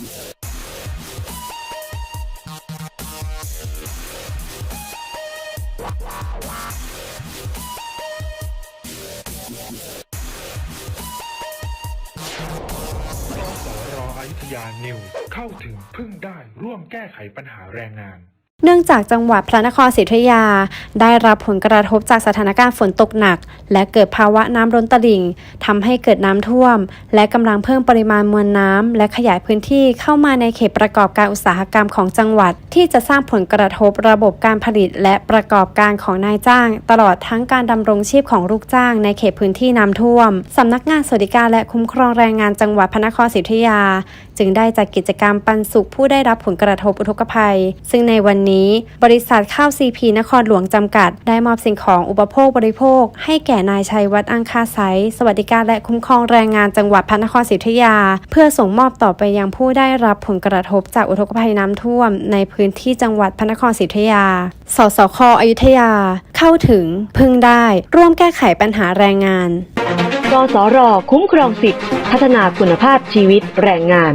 สรออยุธยานิว เข้าถึงพึ่งได้ร่วมแก้ไขปัญหาแรงงาน เนื่องจากจังหวัดพระนครศรีอยุธยา ได้รับผลกระทบจากสถานการณ์ฝนตกหนัก และเกิดภาวะน้ำล้นตลิ่งทำให้เกิดน้ำท่วม และกำลังเพิ่มปริมาณมวลน้ำและขยายพื้นที่เข้ามาในเขตประกอบการอุตสาหกรรมของจังหวัด ที่จะสร้างผลกระทบระบบการผลิตและประกอบการของนายจ้าง ตลอดทั้งการดำรงชีพของลูกจ้างในเขตพื้นที่น้ำท่วมสำนักงานสวัสดิการและคุ้มครองแรงงานจังหวัดพระนครศรีอยุธยา จึงได้จัดกิจกรรมปันสุขผู้ได้รับผลกระทบอุทกภัย ซึ่งในวันนี้บริษัทข้าวซีพีนครหลวงจำกัด ได้มอบสิ่งของอุปโภคบริโภค ให้แก่นายชัยวัฒน์อังคาไซสวัสดิการและคุ้มครองแรงงานจังหวัดพระนครศรีอยุธยา เพื่อส่งมอบต่อไปยังผู้ได้รับผลกระทบจากอุทกภัยน้ำท่วม ในพื้นที่จังหวัดพระนครศรีอยุธยา สสคอยุธยา เข้าถึง พึ่งได้ ร่วมแก้ไขปัญหาแรงงานกสร คุ้มครองสิทธิพัฒนาคุณภาพชีวิตแรงงาน